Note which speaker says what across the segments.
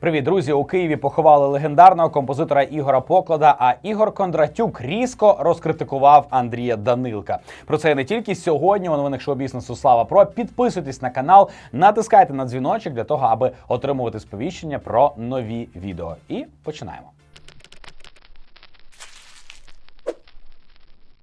Speaker 1: Привіт, друзі! У Києві поховали легендарного композитора Ігора Поклада. А Ігор Кондратюк різко розкритикував Андрія Данилка. Про це не тільки сьогодні. У новинах шоу-бізнесу Слава Про. Підписуйтесь на канал, натискайте на дзвіночок для того, аби отримувати сповіщення про нові відео. І починаємо.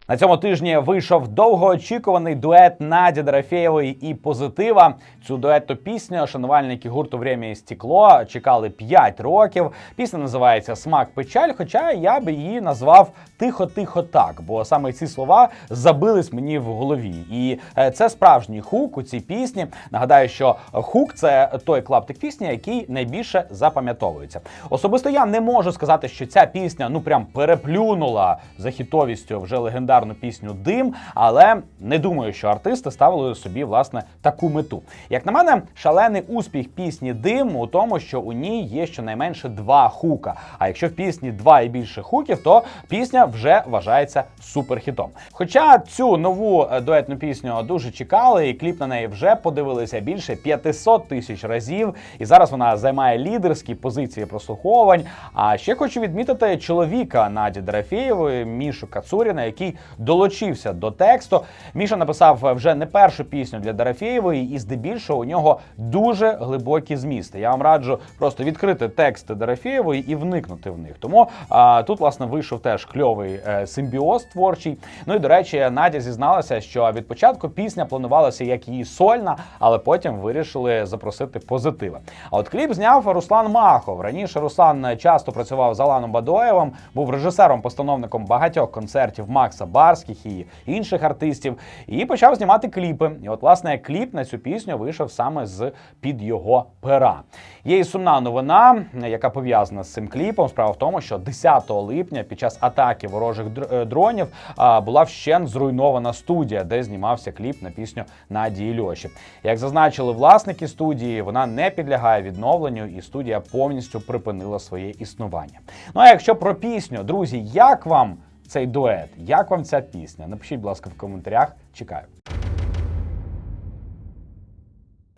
Speaker 1: На цьому тижні вийшов довгоочікуваний дует Наді Дорофєєвої і позитива. Цю дуетну пісню шанувальники гурту «Время і стекло чекали 5 років. Пісня називається Смак печаль. Хоча я би її назвав Тихо-тихо так, бо саме ці слова забились мені в голові. І е, це справжній хук у цій пісні. Нагадаю, що хук це той клаптик пісні, який найбільше запам'ятовується. Особисто я не можу сказати, що ця пісня ну прям переплюнула за хітовістю вже легендарну пісню Дим, але не думаю, що артисти ставили собі власне таку мету. Як на мене, шалений успіх пісні Дим у тому, що у ній є щонайменше два хука. А якщо в пісні два і більше хуків, то пісня вже вважається суперхітом. Хоча цю нову е, дуетну пісню дуже чекали, і кліп на неї вже подивилися більше 500 тисяч разів. І зараз вона займає лідерські позиції прослуховувань. А ще хочу відмітити чоловіка Наді Дорофєєвої, Мішу Кацуріна, який долучився до тексту. Міша написав вже не першу пісню для Дорофєєвої, і здебільшого у нього дуже глибокі змісти. Я вам раджу просто відкрити тексти Дорофєєвої і вникнути в них. Тому а, тут, власне, вийшов теж кльовий е, симбіоз творчий. Ну і до речі, Надя зізналася, що від початку пісня планувалася як її сольна, але потім вирішили запросити позитива. А от кліп зняв Руслан Махов. Раніше Руслан часто працював з Аланом Бадоєвим, був режисером-постановником багатьох концертів Макса Барських і інших артистів, і почав знімати кліпи. І от, власне, кліп на цю пісню вийшов саме з під його пера. Є і сумна новина, яка пов'язана з цим кліпом. Справа в тому, що 10 липня під час атаки ворожих е, дронів була вщент зруйнована студія, де знімався кліп на пісню Надії Льоші. Як зазначили власники студії, вона не підлягає відновленню, і студія повністю припинила своє існування. Ну а якщо про пісню, друзі, як вам цей дует? Як вам ця пісня? Напишіть, будь ласка, в коментарях. Чекаю.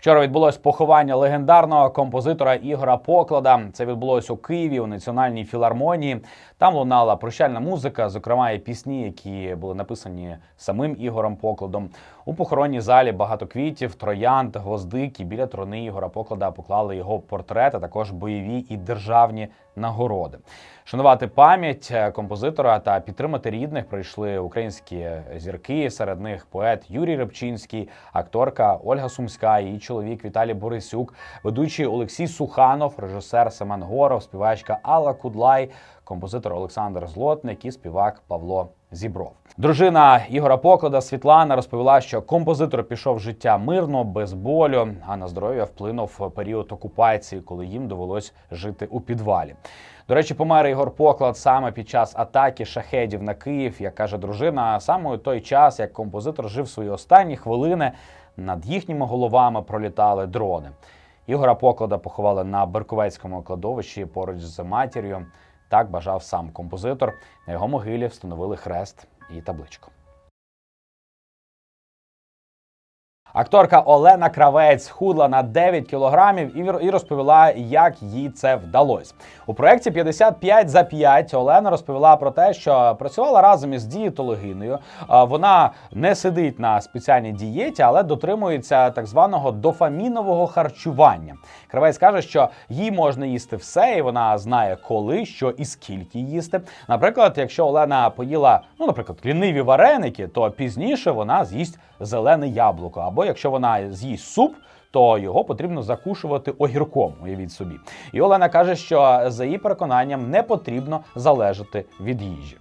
Speaker 1: Вчора відбулось поховання легендарного композитора Ігора Поклада. Це відбулось у Києві у національній філармонії. Там лунала прощальна музика, зокрема і пісні, які були написані самим Ігорем Покладом. У похоронній залі багато квітів, троянд, гвоздик і біля трони Ігора Поклада поклали його портрет, а також бойові і державні нагороди. Шанувати пам'ять е, композитора та підтримати рідних прийшли українські зірки. Серед них поет Юрій Рибчинський, акторка Ольга Сумська, її чоловік Віталій Борисюк, ведучий Олексій Суханов, режисер Семен Горов, співачка Алла Кудлай, композитор Олександр Злотник і співак Павло Зібров. Дружина Ігора Поклада Світлана розповіла, що композитор пішов життя мирно, без болю, а на здоров'я вплинув період окупації, коли їм довелось жити у підвалі. До речі, помер Ігор Поклад саме під час атаки шахедів на Київ, як каже дружина, саме у той час, як композитор жив свої останні хвилини, над їхніми головами пролітали дрони. Ігора Поклада поховали на Берковецькому кладовищі поруч з матір'ю. Так бажав сам композитор. На його могилі встановили хрест і табличку. Акторка Олена Кравець худла на 9 кілограмів і розповіла, як їй це вдалося. У проєкті 55 за 5 Олена розповіла про те, що працювала разом із дієтологиною. Вона не сидить на спеціальній дієті, але дотримується так званого дофамінового харчування. Кравець каже, що їй можна їсти все, і вона знає, коли, що і скільки їсти. Наприклад, якщо Олена поїла, ну, наприклад, ліниві вареники, то пізніше вона з'їсть зелене яблуко. Або якщо вона з'їсть суп, то його потрібно закушувати огірком. Уявіть собі. І Олена каже, що за її переконанням не потрібно залежати від їжі.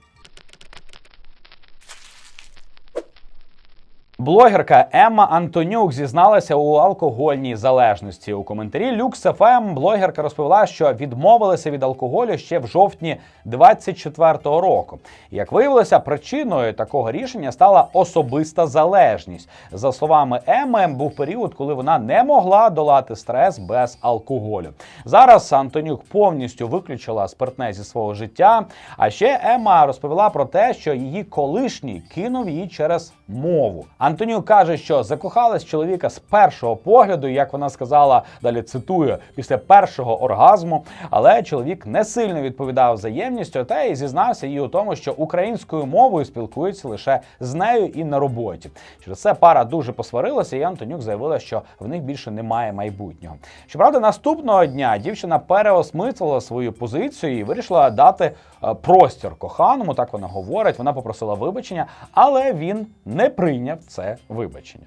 Speaker 1: Блогерка Емма Антонюк зізналася у алкогольній залежності. У коментарі Lux FM блогерка розповіла, що відмовилася від алкоголю ще в жовтні 24-го року. Як виявилося, причиною такого рішення стала особиста залежність. За словами Емми, був період, коли вона не могла долати стрес без алкоголю. Зараз Антонюк повністю виключила спиртне зі свого життя. А ще Емма розповіла про те, що її колишній кинув її через мову. Антонюк каже, що закохалась чоловіка з першого погляду, як вона сказала, далі цитую, після першого оргазму. Але чоловік не сильно відповідав взаємністю, та й зізнався їй у тому, що українською мовою спілкується лише з нею і на роботі. Через це пара дуже посварилася, і Антонюк заявила, що в них більше немає майбутнього. Щоправда, наступного дня дівчина переосмислила свою позицію і вирішила дати е, простір коханому. Так вона говорить. Вона попросила вибачення, але він не прийняв це вибачення.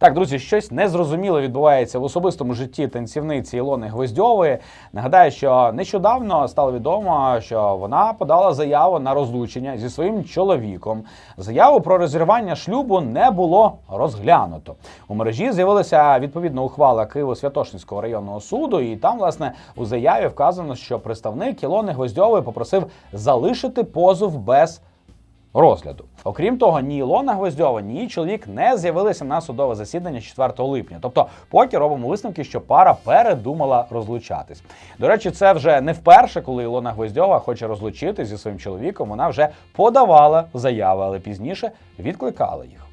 Speaker 1: Так, друзі, щось незрозуміле відбувається в особистому житті танцівниці Ілони Гвоздьової. Нагадаю, що нещодавно стало відомо, що вона подала заяву на розлучення зі своїм чоловіком. Заяву про розірвання шлюбу не було розглянуто. У мережі з'явилася відповідна ухвала Києво-Святошинського районного суду, і там, власне, у заяві вказано, що представник Ілони Гвоздьової попросив залишити позов без розгляду. Окрім того, ні Ілона Гвоздьова, ні її чоловік не з'явилися на судове засідання 4 липня. Тобто, поки робимо висновки, що пара передумала розлучатись. До речі, це вже не вперше, коли Ілона Гвоздьова хоче розлучитись зі своїм чоловіком. Вона вже подавала заяви, але пізніше відкликала їх.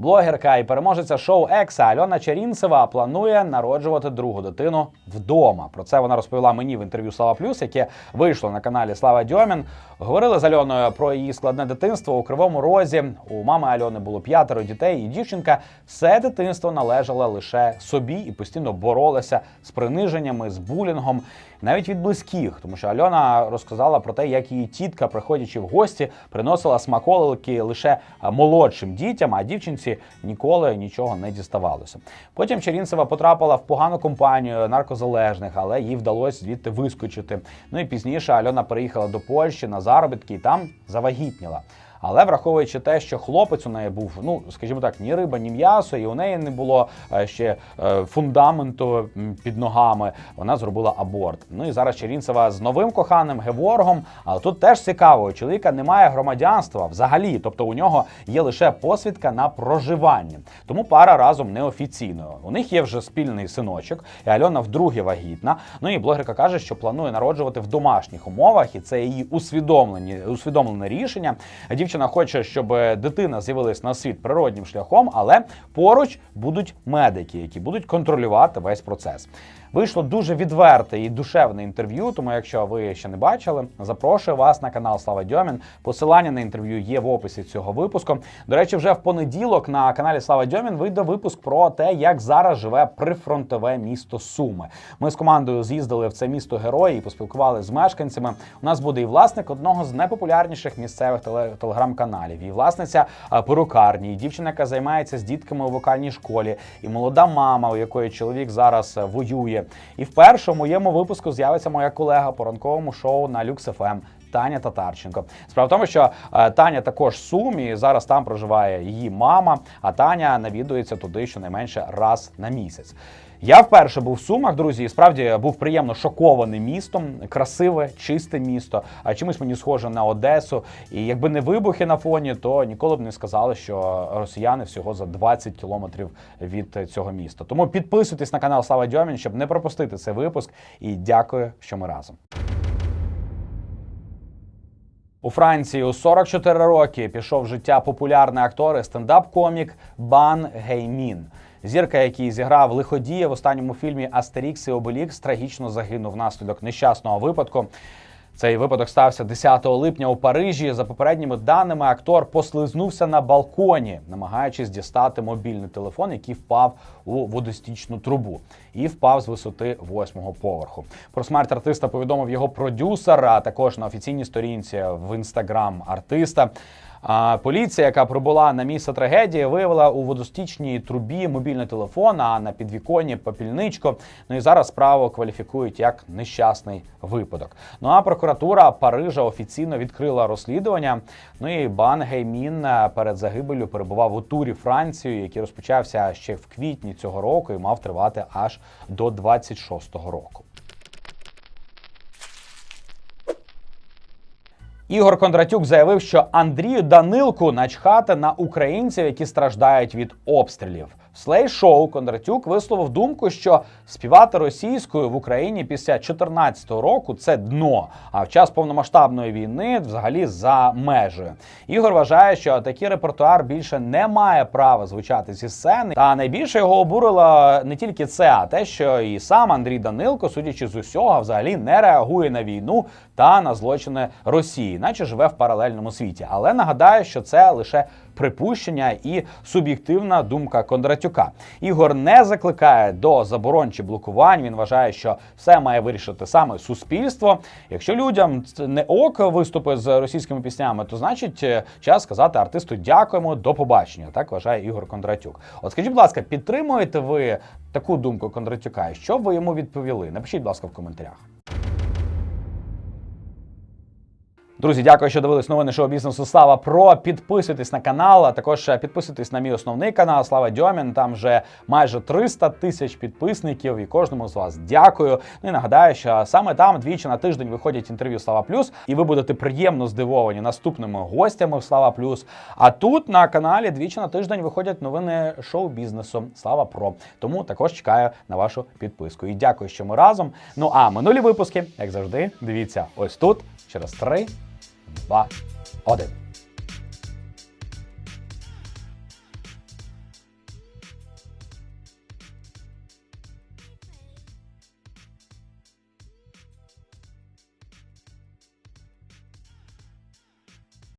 Speaker 1: Блогерка і переможеця шоу Екса Альона Чарінцева планує народжувати другу дитину вдома. Про це вона розповіла мені в інтерв'ю Слава Плюс, яке вийшло на каналі Слава Дьомін. Говорили з Альоною про її складне дитинство у Кривому Розі. У мами Альони було п'ятеро дітей, і дівчинка все дитинство належала лише собі і постійно боролася з приниженнями, з булінгом, навіть від близьких. Тому що Альона розказала про те, як її тітка, приходячи в гості, приносила смаколики лише молодшим дітям, а дівчинці ніколи нічого не діставалося. Потім Черінцева потрапила в погану компанію наркозалежних, але їй вдалося звідти вискочити. Ну і пізніше Альона переїхала до Польщі на заробітки і там завагітніла. Але враховуючи те, що хлопець у неї був, ну скажімо так, ні риба, ні м'ясо, і у неї не було е, ще е, фундаменту під ногами, вона зробила аборт. Ну і зараз Черінцева з новим коханим Геворгом. Але тут теж цікаво, у чоловіка немає громадянства взагалі, тобто у нього є лише посвідка на проживання. Тому пара разом неофіційно. У них є вже спільний синочок, і Альона вдруге вагітна. Ну і блогерка каже, що планує народжувати в домашніх умовах, і це її усвідомлені усвідомлене рішення. Дівчина хоче, щоб дитина з'явилась на світ природнім шляхом, але поруч будуть медики, які будуть контролювати весь процес. Вийшло дуже відверте і душевне інтерв'ю. Тому, якщо ви ще не бачили, запрошую вас на канал Слава Дьомін. Посилання на інтерв'ю є в описі цього випуску. До речі, вже в понеділок на каналі Слава Дьомін вийде випуск про те, як зараз живе прифронтове місто Суми. Ми з командою з'їздили в це місто герої і поспілкувалися з мешканцями. У нас буде і власник одного з найпопулярніших місцевих теле- телеграм-каналів, і власниця перукарні, і дівчина, яка займається з дітками у вокальній школі, і молода мама, у якої чоловік зараз воює. І вперше у моєму випуску з'явиться моя колега по ранковому шоу на Люкс ФМ. Таня Татарченко. Справа в тому, що е, Таня також Сум, і зараз там проживає її мама, а Таня навідується туди щонайменше раз на місяць. Я вперше був в Сумах, друзі, і справді був приємно шокований містом. Красиве, чисте місто. А чимось мені схоже на Одесу. І якби не вибухи на фоні, то ніколи б не сказали, що росіяни всього за 20 кілометрів від цього міста. Тому підписуйтесь на канал Слава Дьомін, щоб не пропустити цей випуск. І дякую, що ми разом. У Франції у 44 роки пішов життя популярний актор і стендап-комік Бан Геймін. Зірка, який зіграв лиходія в останньому фільмі Астерікс і Обелікс, трагічно загинув внаслідок нещасного випадку. Цей випадок стався 10 липня у Парижі. За попередніми даними, актор послизнувся на балконі, намагаючись дістати мобільний телефон, який впав у водостічну трубу, і впав з висоти восьмого поверху. Про смерть артиста повідомив його продюсер, а також на офіційній сторінці в інстаграм артиста. А поліція, яка прибула на місце трагедії, виявила у водостічній трубі мобільний телефон, а на підвіконні попільничку. Ну і зараз справу кваліфікують як нещасний випадок. Ну а прокуратура Парижа офіційно відкрила розслідування. Ну і Бан Геймін е, перед загибелью перебував у турі Францію, який розпочався ще в квітні цього року і мав тривати аж до 26-го року. Ігор Кондратюк заявив, що Андрію Данилку начхати на українців, які страждають від обстрілів. Слей шоу Кондратюк висловив думку, що співати російською в Україні після 2014 року це дно. А в час повномасштабної війни взагалі за межею. Ігор вважає, що такий репертуар більше не має права звучати зі сцени. Та найбільше його обурило не тільки це, а те, що і сам Андрій Данилко, судячи з усього, взагалі не реагує на війну та на злочини Росії, наче живе в паралельному світі. Але нагадаю, що це лише припущення і суб'єктивна думка Кондратюка. Ігор не закликає до заборон чи блокувань. Він вважає, що все має вирішити саме суспільство. Якщо людям не ок виступи з російськими піснями, то значить е, час сказати артисту дякуємо, до побачення. Так вважає Ігор Кондратюк. От скажіть, будь ласка, підтримуєте ви таку думку Кондратюка? І Що ви йому відповіли? Напишіть, будь ласка, в коментарях. Друзі, дякую, що дивились новини шоу бізнесу Слава Про. Підписуйтесь на канал, а також е, підписуйтесь на мій основний канал Слава Дьомін. Там вже майже 300 тисяч підписників, і кожному з вас дякую. Ну і нагадаю, що саме там двічі на тиждень виходять інтерв'ю Слава Плюс, і ви будете приємно здивовані наступними гостями в Слава Плюс. А тут на каналі двічі на тиждень виходять новини шоу бізнесу Слава Про. Тому також чекаю на вашу підписку. І дякую, що ми разом. Ну а минулі випуски, як завжди, дивіться ось тут через три. Два, один.